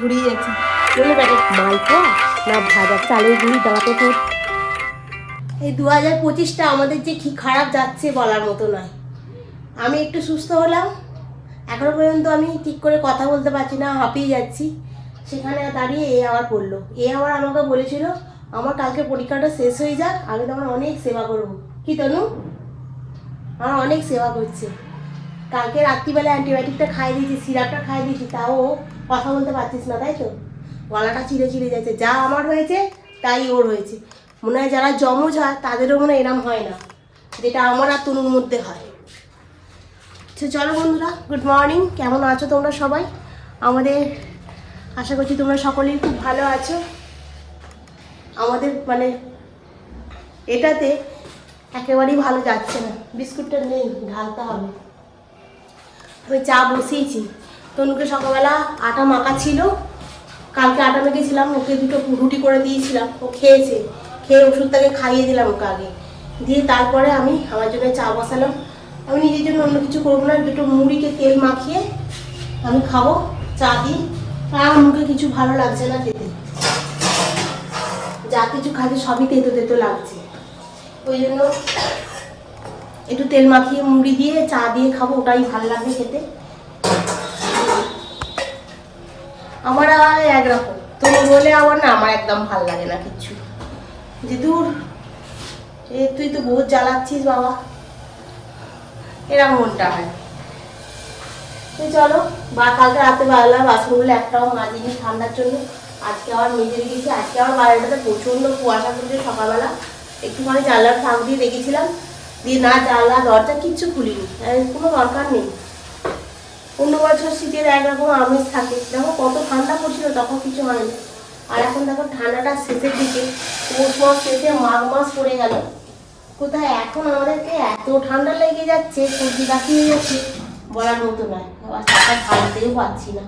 ঘুরিয়ে যাচ্ছি। এই দু হাজার পঁচিশটা আমাদের যে কি খারাপ যাচ্ছে বলার মতো নয়। আমি একটু সুস্থ হলাম। এখনও পর্যন্ত আমি ঠিক করে কথা বলতে পারছি না, হাঁপিয়ে যাচ্ছি। সেখানে দাঁড়িয়ে এ আবার পড়ল এ আবার আমাকে বলেছিল, আমার কালকে পরীক্ষাটা শেষ হয়ে যাক, আমি তোমার অনেক সেবা করব। কি তনু? আমার অনেক সেবা করছে। কালকে রাত্রিবেলা অ্যান্টিবায়োটিকটা খাই দিয়েছি, সিরাপটা খাই দিয়েছি, তাও কথা বলতে পারছিস না, তাই তো? গলাটা চিড়ে চিড়ে যাচ্ছে, যা আমার হয়েছে, তাই ওর হয়েছে। মনে হয় যারা জমজ হয়, তাদেরও মনে হয় এরম হয় না, যেটা আমার আর তনুর মধ্যে হয়। তো চলো বন্ধুরা গুড মর্নিং কেমন আছো তোমরা সবাই? আমাদের, আশা করছি তোমরা সকলেই খুব ভালো আছো। আমাদের মানে এটাতে একেবারেই ভালো যাচ্ছে না, বিস্কুটটা নেই, ঢালতে হবে। ওই চা বসিয়েছি। তনুকে সকালবেলা আটা মাখা ছিল। কালকে আটা মেখেছিলাম, ওকে দুটো রুটি করে দিয়েছিলাম। ও খেয়েছে। খেয়ে ওষুধটাকে খাইয়ে দিলাম ওকে আগে। দিয়ে তারপরে আমি আমার জন্য চা বসালাম। আমি নিজের জন্য অন্য কিছু করব না, দুটো মুড়িকে তেল মাখিয়ে আমি খাব, চা দিই আর মুখে কিছু ভালো লাগছে না খেতে। যা কিছু খাচ্ছে সবই তেতো তেতো লাগছে। ওই জন্য একটু তেল মাখিয়ে মুড়ি দিয়ে, চা দিয়ে খাব, ওটাই ভালো লাগবে খেতে। আমার আর একরকম। তুমি বলে আমার না, আমার একদম ভালো লাগে না কিচ্ছু। যে দূর এ তুই তো বহুত জ্বালাচ্ছিস বাবা। এরকম মনটা হয়। তো চলো, বা কালকে রাতে বাড়লাম বাসনগুলো একটাও মাজিনি ঠান্ডার জন্য। আজকে আবার মেজে রেখেছি। আজকে আবার বাড়িটাতে প্রচণ্ড কুয়াশা করছে সকালবেলা। একটুখানি জানলার ফাঁক দিয়ে রেখেছিলাম। দিয়ে না জানলা দরজা কিচ্ছু খুলিনি। কোনো দরকার নেই। অন্য বছর শীতের একরকম আমেজ থাকে। দেখো কত ঠান্ডা পড়ছিল, তখন কিছু হয়নি। আর এখন দেখো ঠান্ডাটা শেষের দিকে। পৌষ মাস শেষে মাঘ মাস পড়ে গেল। কোথায় এখন আমাদেরকে এত ঠান্ডা লেগে যাচ্ছে, সর্দি কাশি হয়ে যাচ্ছে, বলার মতো নয়। আবার ঢালতেও পারছি না।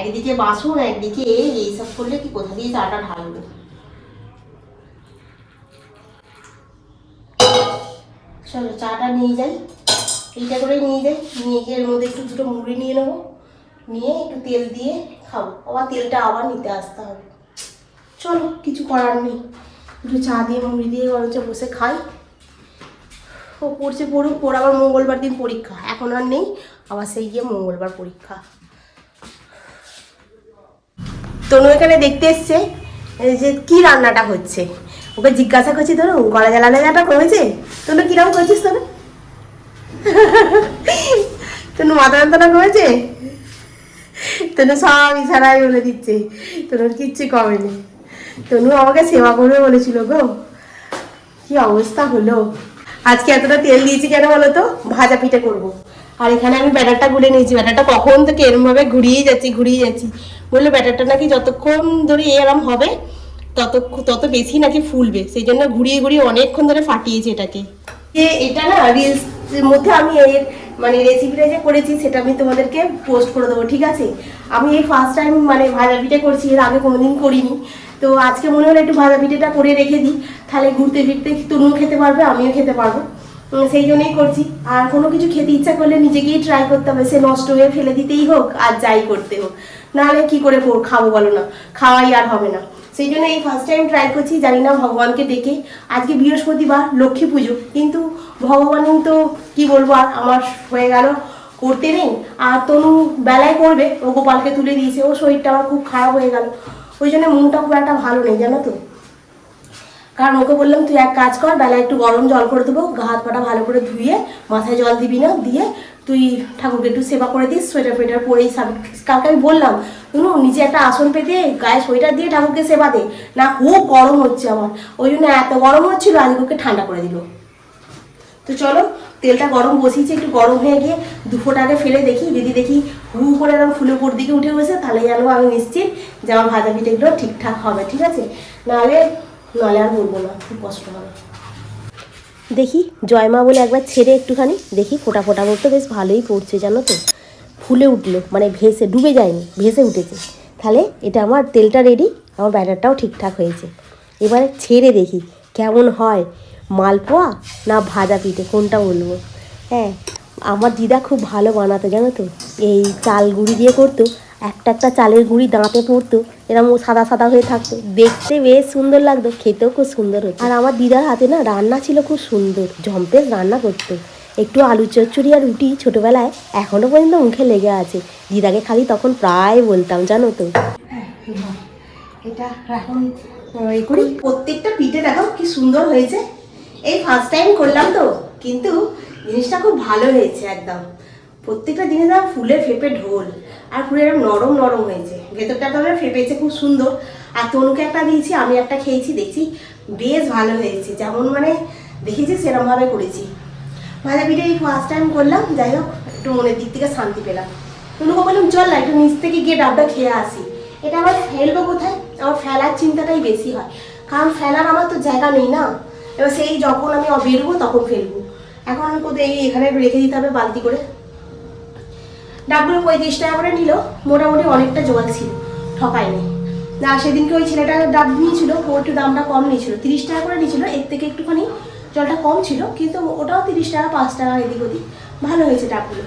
একদিকে বাসন, একদিকে এই এইসব করলে কি কোথা দিয়ে চাটা ঢালবো? চলো চাটা নিয়ে যাই। এইটা করে নিয়ে যাই। নিয়ে গিয়ে এর মধ্যে একটু দুটো মুড়ি নিয়ে নেব। নিয়ে একটু তেল দিয়ে খাব। আবার তেলটা আবার নিতে আসতে হবে। চলো, কিছু করার নেই। একটু চা দিয়ে, মুড়ি দিয়ে বরঞ্চ বসে খাই। ও পড়ছে পড়ুক পর আবার মঙ্গলবার দিন পরীক্ষা। এখন আর নেই, আবার সেই গিয়ে মঙ্গলবার পরীক্ষা। তনু এখানে দেখতে এসছে যে কি রান্নাটা হচ্ছে। ওকে জিজ্ঞাসা করছি, ধরো, গলা জ্বালানো যাটা কমেছে তনু কীরকম করছিস তনু তনু মাথা যন্ত্রণা কমেছে? তনু সব ইশারায় বলে দিচ্ছে। তনুর কিচ্ছু কমেনি। তনু আমাকে সেবা করবে বলেছিল গো। কি অবস্থা হলো? আজকে এতটা তেল দিয়েছি কেন বলো তো? ভাজা পিঠে করব। আর এখানে আমি ব্যাটারটা গুলে নিয়েছি। ব্যাটারটা কখন থেকে এরমভাবে ঘুরিয়ে যাচ্ছি ঘুরিয়ে যাচ্ছি। বলল, ব্যাটারটা নাকি যতক্ষণ ধরে এরম হবে তত তত বেশি নাকি ফুলবে সেই জন্য ঘুরিয়ে ঘুরিয়ে অনেকক্ষণ ধরে ফাটিয়েছে এটাকে। যে এটা না রিলস মধ্যে আমি এর মানে রেসিপিটা যে করেছি সেটা আমি তোমাদেরকে পোস্ট করে দেবো, ঠিক আছে? আমি এই ফার্স্ট টাইম মানে ভাজা পিঠে করছি, এর আগে কোনোদিন করিনি। তো আজকে মনে হলো একটু ভাজা পিঠেটা করে রেখে দিই, তাহলে ঘুরতে ফিরতে তনুও খেতে পারবে, আমিও খেতে পারব। সেই জন্যই করছি। আর কোনো কিছু খেতে ইচ্ছা করলে নিজেকেই ট্রাই করতে হবে, সে নষ্ট হয়ে ফেলে দিতেই হোক, আর যাই করতে হোক। নাহলে কি করে খাব বলো না? খাওয়াই আর হবে না। সেই জন্য এই ফার্স্ট টাইম ট্রাই করছি, জানি না ভগবানকে ডেকে আজকে বৃহস্পতিবার, লক্ষ্মী পুজো। কিন্তু ভগবান তো, কি বলব আর, আমার হয়ে গেল। করতে নেই। আর তনু বেলায় করবে, ও গোপালকে তুলে দিয়েছে। ও শরীরটা আমার খুব খারাপ হয়ে গেল। ওই জন্য মনটা খুব একটা ভালো নেই, জানো তো? কারণ ওকে বললাম, তুই এক কাজ কর বেলা একটু গরম জল করে দেবো, গা হাত পাটা ভালো করে ধুয়ে, মাথায় জল দিবি না, দিয়ে তুই ঠাকুরকে একটু সেবা করে দিস, সোয়েটার ফোয়েটার পরেই কালকে আমি বললাম শুনো নিচে একটা আসন পেতে, গায়ে সোয়েটার দিয়ে ঠাকুরকে সেবা দে। না, খুব গরম হচ্ছে আমার। ওই জন্য এত গরম হচ্ছিল আজকে ওকে ঠান্ডা করে দিল। তো চলো, তেলটা গরম বসিয়েছি, একটু গরম হয়ে গিয়ে দুফোটাকে ফেলে দেখি, যদি দেখি হু করে এরকম ফুলে উপর দিকে উঠে বসে, তাহলে জানব আমি নিশ্চিত যে আমার ভাজা পিঠেগুলো ঠিকঠাক হবে, ঠিক আছে? নাহলে নাহলে আর বলব না, খুব কষ্ট হবে। দেখি, জয়মা বলে একবার ছেড়ে একটুখানি, দেখি ফোটা ফোটা মতো বেশ ভালোই পড়ছে, জানো তো। ফুলে উঠল মানে ভেসে, ডুবে যায়নি, ভেসে উঠেছে। তাহলে এটা আমার তেলটা রেডি আমার ব্যাটারটাও ঠিকঠাক হয়েছে। এবারে ছেড়ে দেখি, কেমন হয়, মালপোয়া না ভাজা পিঠে, কোনটা বলব? হ্যাঁ আমার দিদা খুব ভালো বানাতো, জানো তো। এই চাল গুঁড়ি দিয়ে করতো একটা একটা চালের গুঁড়ি দাঁতে পড়তো এরকম সাদা সাদা হয়ে থাকতো। দেখতে বেশ সুন্দর লাগতো, খেতেও খুব সুন্দর হতো। আর আমার দিদার হাতে না রান্না ছিল খুব সুন্দর ঝম্পের রান্না করতো। একটু আলু চচ্চড়ি আর রুটি ছোটোবেলায় এখনও পর্যন্ত মুখে লেগে আছে। দিদাকে খালি তখন প্রায় বলতাম, জানো তো। এটা প্রত্যেকটা পিঠে দেখো কি সুন্দর হয়েছে। এই ফার্স্ট টাইম করলাম তো, কিন্তু জিনিসটা খুব ভালো হয়েছে একদম। প্রত্যেকটা জিনিস ফুলে ফেপে ঢোল। আর পুরো এরকম নরম নরম হয়েছে। ভেতরটা তো আমরা ফেপেছে খুব সুন্দর। আর তনুকে একটা দিয়েছি, আমি একটা খেয়েছি, দেখছি বেশ ভালো হয়েছে। যেমন মানে দেখেছি, সেরমভাবে করেছি। ভাজা পিঠে এই ফার্স্ট টাইম করলাম, যাই হোক, একটু মনের দিক থেকে শান্তি পেলাম। তনুকে বললাম, চল না, একটু নিচ থেকে গিয়ে ডাবটা খেয়ে আসি। এটা আমার ফেলব কোথায়? আমার ফেলার চিন্তাটাই বেশি হয়। কারণ ফেলার আমার তো জায়গা নেই না। এবার সেই যখন আমি বেরোবো, তখন ফেলব। এখন আমি কোথায় এখানে রেখে দিতে হবে বালতি করে। ডাবগুলো পঁয়ত্রিশ টাকা করে নিল, মোটামুটি অনেকটা জল ছিল, ঠকায়নি। না, সেদিনকে ওই ছেলেটা ডাব নিয়েছিল ও একটু দামটা কম নিয়েছিল, তিরিশ টাকা করে নিয়েছিল, এর থেকে একটুখানি জলটা কম ছিল, কিন্তু ওটাও তিরিশ টাকা, পাঁচ টাকা এদিক ওদিক। ভালো হয়েছে ডাবগুলো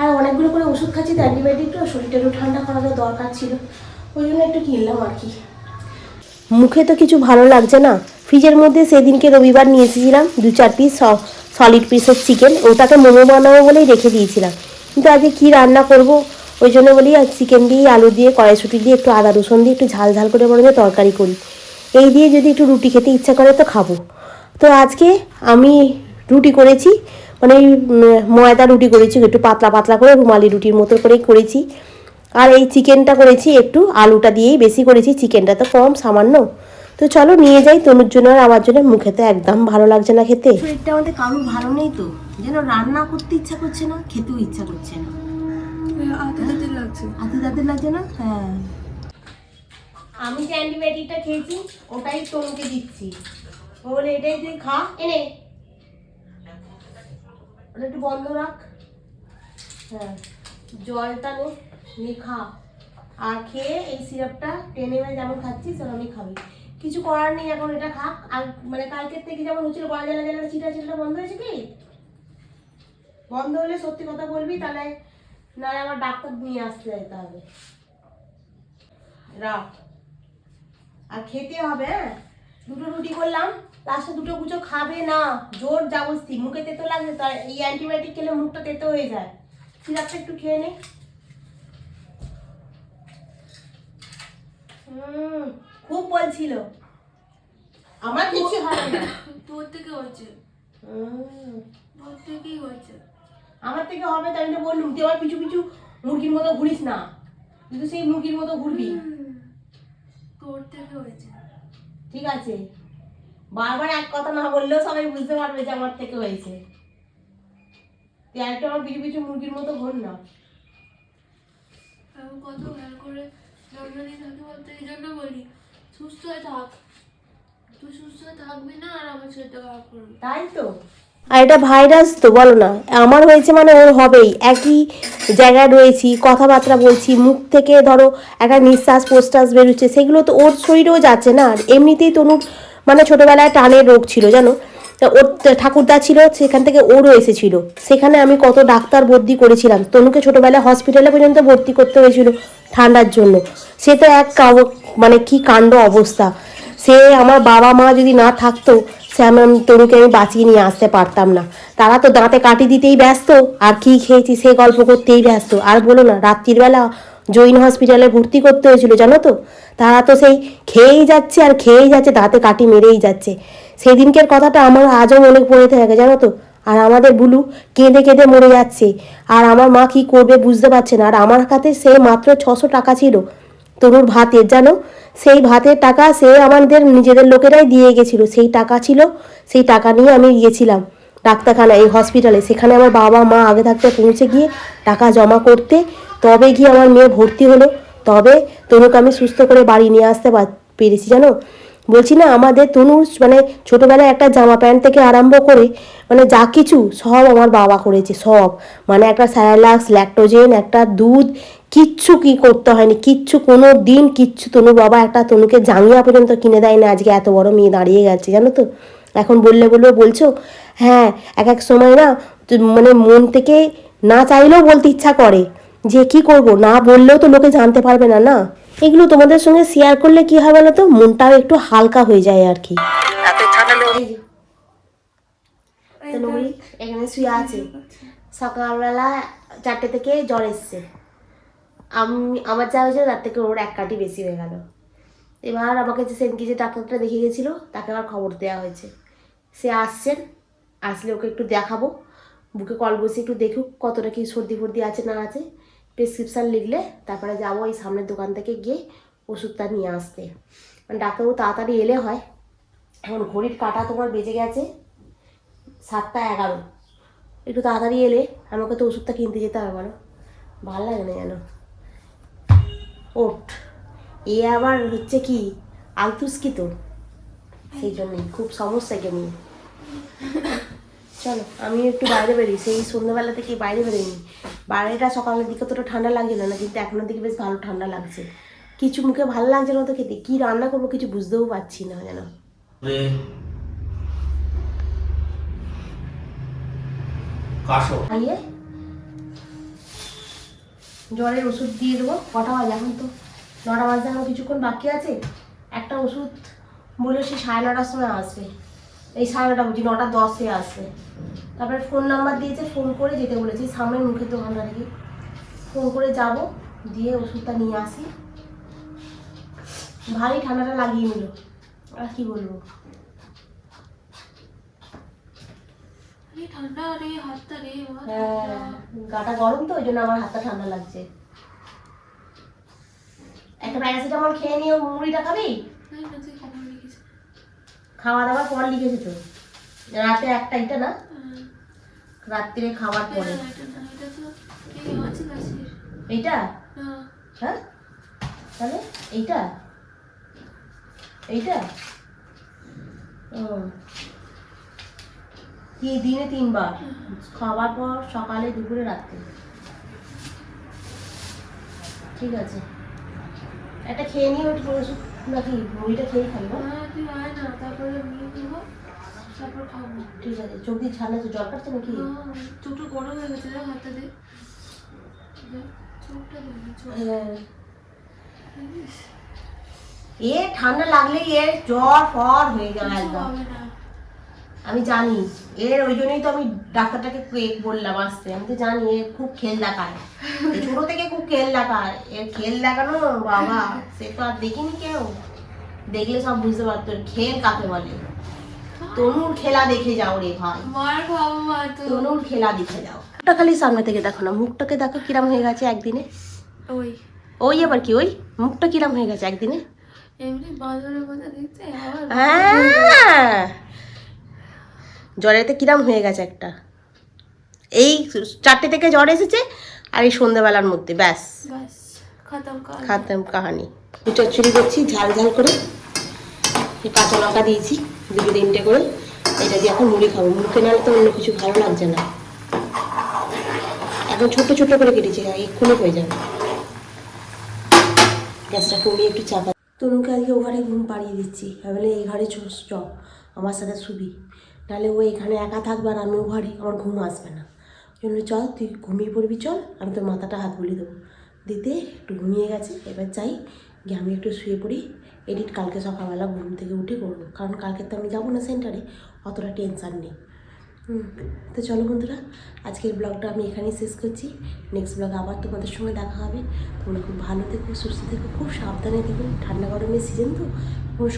আর অনেকগুলো করে ওষুধ খাচ্ছি, তো অ্যান্টিবায়োটিক তো শরীরটা একটু ঠান্ডা করারও দরকার ছিল। ওই জন্য একটু কিনলাম আর কি। মুখে তো কিছু ভালো লাগছে না। ফ্রিজের মধ্যে সেদিনকে রবিবার নিয়ে এসেছিলাম, দু চার পিস সলিড পিসের চিকেন ওটাকে মোমো বানাবো বলেই রেখে দিয়েছিলাম। কিন্তু আজকে কী রান্না করব? ওই জন্য বলি আর চিকেন দিয়ে আলু দিয়ে, কড়াইশুটি দিয়ে, একটু আদা, রসুন দিয়ে, একটু ঝাল ঝাল করে বরঞ্চ তরকারি করি। এই দিয়ে যদি একটু রুটি খেতে ইচ্ছা করে তো খাব। তো আজকে আমি রুটি করেছি মানে ময়দা রুটি করেছি, একটু পাতলা পাতলা করে, রুমালি রুটির মতো করেই করেছি। আর এই চিকেনটা করেছি একটু আলুটা দিয়েই বেশি করেছি, চিকেনটা তো কম, সামান্য। তো চলো নিয়ে যাই, তনুর জন্য আর আমার জন্য, মুখে তো একদম ভালো লাগছে না খেতে। আমাদের কারোর ভালো নেই তো। যেন রান্না করতে ইচ্ছা করছে না খেতেও ইচ্ছা করছে না। আতে আতে লাগছে। হাতে দাঁতে লাগছে না? হ্যাঁ। আমি যে অ্যান্টিবায়োটিকটা খেয়েছি ওটাই তনুকে দিচ্ছি। ও বলে এটাই তুই খা এনে। ওটা একটু বন্ধ রাখ। হ্যাঁ। জলটা নে নিয়ে খা। আর খেয়ে এই সিরাপটা টেনে এমএল যেমন খাচ্ছিস সেরকমই খাবি। কিছু করার নেই এখন এটা খা আর মানে কালকের থেকে যেমন হচ্ছিল গলা জ্বালা জ্বালা চিটা চিটা বন্ধ হয়েছে কি? বন্ধ হলে সত্যি কথা বলবি? তাহলে না আমার ডাক্তার নিয়ে আসতে যেতে হবে। রাখ। আর খেতে হবে হ্যাঁ? দুটো রুটি করলাম লাস্টে দুটো কুচো খাবে না। জোর জাবস্তি মুখে তেতো লাগছে তার এই অ্যান্টিবায়োটিক খেলে মুখটা তেতো হয়ে যায়। সিরাপটা একটু খেয়ে নে। হুম খুব বলছিল। আমার কিছু হবে না। তোর থেকে হচ্ছে তোর থেকেই হচ্ছে আমার থেকে হবে তাই জন্য বললুম তুই আবার পিছু পিছু মুরগির মতো ঘুরিস না। তুই তো সেই মুরগির মতো ঘুরবি। তোর থেকে হয়েছে। ঠিক আছে। বারবার এক কথা না বললেও সবাই বুঝতে পারবে যে আমার থেকে হয়েছে। তুই আরেকটু আমার পিছু পিছু মুরগির মতো ঘুর না। কত ভালো করে নিয়ে থাকি বলতে এই জন্য বলি সুস্থ হয়ে থাক। তুই সুস্থ থাকবি না আর আমার শরীরটা খারাপ করবি। তাই তো। আর এটা ভাইরাস তো, বলো না। আমার হয়েছে মানে ওর হবেই। একই জায়গায় রয়েছি, কথাবার্তা বলছি, মুখ থেকে ধরো একটা নিঃশ্বাস প্রশ্বাস বেরোচ্ছে, সেগুলো তো ওর শরীরেও যাচ্ছে না। আর এমনিতেই তনুর মানে ছোটোবেলায় টানের রোগ ছিল, জানো? ওর ঠাকুরদা ছিল, সেখান থেকে ওরও এসেছিল। সেখানে আমি কত ডাক্তার ভর্তি করেছিলাম। তনুকে ছোটোবেলায় হসপিটালে পর্যন্ত ভর্তি করতে হয়েছিল ঠান্ডার জন্য। সে তো এক মানে কি কাণ্ড অবস্থা। সে আমার বাবা মা যদি না থাকতো আমার তরুকে আমি বাঁচিয়ে নিয়ে আসতে পারতাম না। তারা তো দাঁতে কাটি দিতেই ব্যস্ত, আর কি খেয়েছি সে গল্প করতেই ব্যস্ত। আর বলো না, রাত্রির বেলা জৈন হসপিটালে ভর্তি করতে হয়েছিল, জানো তো? তারা তো সেই খেয়েই যাচ্ছে আর খেয়েই যাচ্ছে, দাঁতে কাটি মেরেই যাচ্ছে। সেদিনকের কথাটা আমার আজও মনে পড়ে থাকে, জানো তো? আর আমাদের বুলু কেঁদে কেঁদে মরে যাচ্ছে। আর আমার মা কি করবে বুঝতে পারছে না। আর আমার কাছে সে মাত্র ছশো টাকা ছিল। তরুর ভাতের, জানো? সেই ভাতের টাকা সে আমাদের নিজেদের লোকেরাই দিয়ে গেছিল। সেই টাকা ছিল, সেই টাকা নিয়ে আমি গিয়েছিলাম ডাক্তারখানা, এই হসপিটালে সেখানে আমার বাবা, মা আগে থাকতে পৌঁছে গিয়ে টাকা জমা করতে, তবে গিয়ে আমার মেয়ে ভর্তি হলো। তবে তনুকে আমি সুস্থ করে বাড়ি নিয়ে আসতে পার- পেরেছি, জানো? বলছি না, আমাদের তনুর মানে ছোটোবেলায় একটা জামা প্যান্ট থেকে আরম্ভ করে মানে যা কিছু সব আমার বাবা করেছে, সব। মানে একটা স্যারালাক্স ল্যাক্টোজেন একটা দুধ কিচ্ছু কি করতে হয়নি কিচ্ছু কোনো দিন কিচ্ছু তনু বাবা একটা তনুকে জাঙ্গিয়া পর্যন্ত কিনে দেয় না আজকে এত বড় মেয়ে দাঁড়িয়ে গেছে জানো তো? এখন বললে বলবে বলছো? হ্যাঁ এক এক সময় না মানে মন থেকে না চাইলেও বলতে ইচ্ছা করে যে কি করব? না বললেও তো লোকে জানতে পারবে না না? এগুলো তোমাদের সঙ্গে শেয়ার করলে কি হয় বলো তো? মনটাও একটু হালকা হয়ে যায় আর কি। এখানে শুয়ে আছে। সকালবেলা চারটে থেকে জ্বর এসছে। আমি আমার যা হয়েছে তার থেকে ওর এক কাটি বেশি হয়ে গেল। এবার আমাকে যে সেনকি যে ডাক্তারটা দেখে গেছিল, তাকে আবার খবর দেওয়া হয়েছে। সে আসছেন, আসলে ওকে একটু দেখাবো। বুকে কল বসে একটু দেখুক কতটা কি সর্দি ফর্দি আছে না আছে। প্রেসক্রিপশান লিখলে তারপরে যাব এই সামনের দোকান থেকে গিয়ে ওষুধটা নিয়ে আসতে। মানে ডাক্তারবাবু তাড়াতাড়ি এলে হয়, এখন ঘড়ির কাটা তোমার বেজে গেছে সাতটা এগারো। একটু তাড়াতাড়ি এলে আমাকে তো ওষুধটা কিনতে যেতে হবে বলো ভালো লাগে না যেন। ওঠ। এ আবার হচ্ছে কি? আলতুস্কি তো সেই জন্যই খুব সমস্যা নিয়ে। চলো আমি একটু বাইরে বেরিয়ে সেই সন্ধ্যাবেলা থেকে বাইরে বেরোয়নি বাইরেটা সকালের দিকে তোটা ঠান্ডা লাগছিল না কিন্তু এখনের দিকে বেশ ভালো ঠান্ডা লাগছে। কিছু মুখে ভালো লাগছে না তো খেতে। কী রান্না করব কিছু বুঝতেও পারছি না যেন। কাশো। খাইয়ে জ্বরের ওষুধ দিয়ে দেবো। কটা বাজে এখন তো? নটা বাজতে এখন কিছুক্ষণ বাকি আছে। একটা ওষুধ বলে সে সাড়ে নটার সময় আসবে। এই সাড়ে নটা বুঝি, নটা দশে আসবে। তারপরে ফোন নাম্বার দিয়েছে ফোন করে যেতে বলেছি, সামনের মুখের দোকানটা থেকে ফোন করে যাব, দিয়ে ওষুধটা নিয়ে আসি। ভারী ঠান্ডাটা লাগিয়ে নিল। আর কি বলব আরে ঠান্ডা রে হাতটা রে হ্যাঁ গাটা গরম তো ওই জন্য আমার হাতটা ঠান্ডা লাগছে। একটা প্যারাসিটামল খেয়ে নিয়ে মুড়িটা খাবি? খাওয়া দাওয়ার পর লিখেছে তো। রাতে একটা এটা না? হ্যাঁ। রাত্রিরে খাওয়ার পরে। এইটা? হ্যাঁ? তাহলে এইটা? এইটা? ও। কি দিনে তিনবার? খাওয়ার পর সকালে দুপুরে রাত্রে। ঠিক আছে। একটা খেয়ে নিয়ে ওই ওষুধ নাকি মুড়িটা খেয়ে খাবি? হ্যাঁ তুই আয় না তারপরে নিয়ে দেবো তারপর খাব। ঠিক আছে চোখ দিয়ে ছাড়লে তো জল কাটছে নাকি? না, চোখটা গরম হয়ে গেছে হাতটা দে। দেখ, চোখটা দেখ চোখ। হ্যাঁ। এ ঠান্ডা লাগলে এর জ্বর ফর হয়ে যায় একদম। আমি জানি। এর ওই জন্যই তো আমি ডাক্তারটাকে কে- বললাম আসতে। আমি তো জানি এ খুব খেল দেখায়। ছোটো থেকে খুব খেল দেখায়। এর খেল দেখানো বাবা সে তো আর দেখিনি কেউ। দেখলে সব বুঝতে পারতো খেল কাকে বলে? তনুর খেলা দেখে যাও রে ভাই। মার তনুর খেলা দেখে যাও। মুখটা খালি সামনে থেকে দেখো না মুখটাকে দেখো কিরাম হয়ে গেছে একদিনে। ওই। ওই আবার কি ওই? মুখটা কিরাম হয়ে গেছে একদিনে? এমনি বাজারের কথা দেখতে হ্যাঁ। জ্বরেতে কিরাম হয়ে গেছে একটা। এই চারটে থেকে জ্বর এসেছে আর এই সন্ধ্যাবেলার মধ্যে ব্যাস। খতম কাহানি। চচ্চড়ি করছি ঝাল ঝাল করে। এই কাঁচা লঙ্কা দিয়েছি দুটো তিনটে করে। এটা দিয়ে এখন মুড়ি খাব। মুড়ি নাহলে তো অন্য কিছু ভালো লাগছে না। এখন ছোট ছোট করে কেটেছি এক্ষুনি হয়ে যাবে। গ্যাসটা কমিয়ে একটু চাপা। তনুকে আজকে ও ঘরে ঘুম পাড়িয়ে দিচ্ছি। ভাবলে এই ঘরে চ। আমার সাথে শুবি। নাহলে ও এখানে একা থাকবে আর আমি ও ঘরে, আমার ঘুম আসবে না। জন্য চল, তুই ঘুমিয়ে পড়বি, চল, আমি তোর মাথাটা হাত বলে দেবো। দিতে একটু ঘুমিয়ে গেছে, এবার চাই গিয়ে আমি একটু শুয়ে পড়ি, এডিট কালকে সকালবেলা ঘুম থেকে উঠে করব, কারণ কালকে তো আমি যাব না সেন্টারে, অতটা টেনশান নেই। তো চলো বন্ধুরা, আজকের ব্লগটা আমি এখানেই শেষ করছি। নেক্সট ব্লগ আবার তোমাদের সঙ্গে দেখা হবে। তোমরা খুব ভালো থেকো, সুস্থ থেকো, খুব সাবধানে থেকো। ঠান্ডা গরমের সিজন তো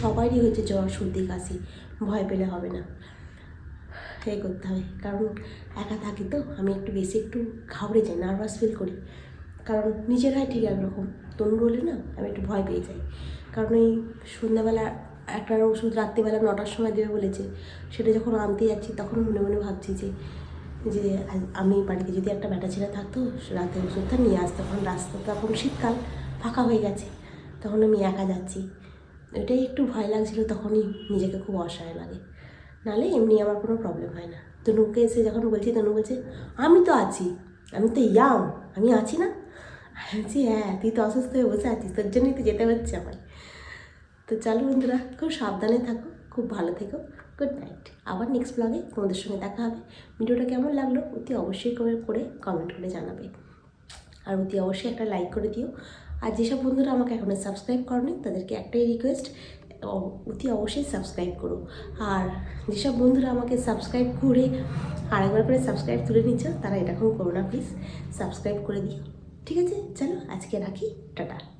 সবারই হয়েছে জ্বর, সর্দি, কাশি, ভয় পেলে হবে না। এই করতে হবে। কারণ একা থাকি তো, আমি একটু বেশি একটু ঘাবড়ে যাই নার্ভাস ফিল করি। কারণ নিজের হয় ঠিক একরকম। তনু হলে না, আমি একটু ভয় পেয়ে যাই। কারণ এই সন্ধ্যাবেলা একটা ওষুধ রাত্রিবেলা নটার সময় দেবে বলেছে। সেটা যখন আনতে যাচ্ছি, তখন মনে মনে ভাবছি যে যে আমি বাড়িতে যদি একটা ব্যাটা ছেলে থাকতো রাতে ওষুধটা নিয়ে আসতো। কারণ রাস্তা তখন শীতকাল, ফাঁকা হয়ে গেছে। তখন আমি একা যাচ্ছি। এটাই একটু ভয় লাগছিল, তখনই নিজেকে খুব অসহায় লাগে। নাহলে এমনি আমার কোনো প্রবলেম হয় না। তনুকে এসে যখন বলছি, তনু বলছে, আমি তো আছি, আমি তো ইয়াং আমি আছি না? আমি বলছি হ্যাঁ তুই তো অসুস্থ হয়ে বসে আছিস, তোর জন্যই তো যেতে হচ্ছে আমার তো চলো বন্ধুরা, খুব সাবধানে থাকো, খুব ভালো থেকো গুড নাইট আবার নেক্সট ব্লগে তোমাদের সঙ্গে দেখা হবে। ভিডিওটা কেমন লাগল অতি অবশ্যই করে করে কমেন্ট করে জানাবে। আর অতি অবশ্যই একটা লাইক করে দিও। আর যেসব বন্ধুরা আমাকে এখনও সাবস্ক্রাইব করেনি, তাদেরকে একটাই রিকোয়েস্ট অতি অবশ্যই সাবস্ক্রাইব করো। আর যেসব বন্ধুরা আমাকে সাবস্ক্রাইব করে আর একবার করে সাবস্ক্রাইব তুলে নিচ্ছ তারা এখন করো না প্লিজ সাবস্ক্রাইব করে দিও। ঠিক আছে? চলো, আজকে রাখি। টাটা।